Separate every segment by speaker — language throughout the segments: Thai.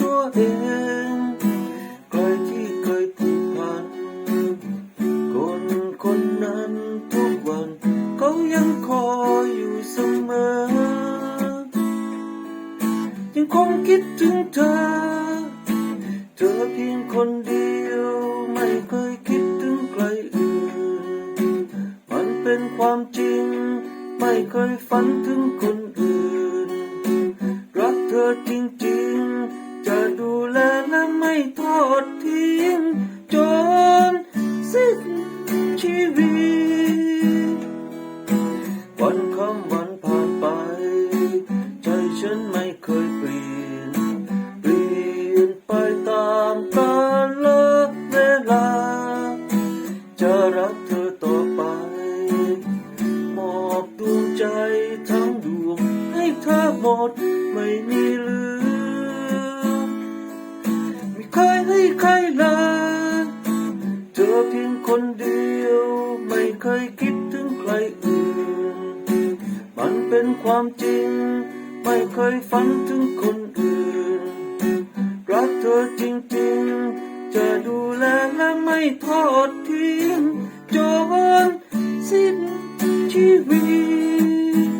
Speaker 1: ตัวเองคที่เคยผูกพันคนคนนั้นทุกวันเขายังคอยอยู่เสมอ ยังคงคิดถึงเธอ เธอเพียงคนเดียวไม่เคยคิดถึงใครอื่น มันเป็นความจริง ไม่เคยฝันถึงคน วันคำวันผ่านไป ใจฉันไม่เคยเปลี่ยน เปลี่ยนไปตามกาลเวลา จะรักเธอต่อไป มอบดวงใจทั้งดวงให้เธอหมดไม่มีเหลือไม่เคยให้ใครเลยเธอเพียงคนเดียว ไม่เคยคิดถึงใครอื่น มันเป็นความจริง ไม่เคยฝันถึงคนอื่น รักเธอจริงๆ จะดูแลและไม่ทอดทิ้งจนสิ้นชีวิต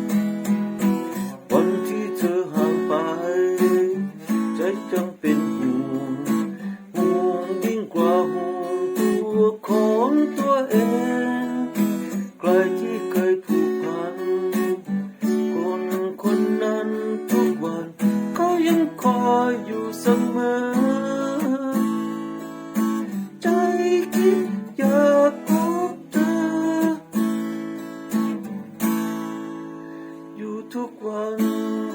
Speaker 1: วันที่เธอห่างไป ใจจังเป็นห่วงห่วงยิ่งกว่าห่วงตัวของตัวเองใคร ใจคิดอยากพบเธอ อยู่ทุกวัน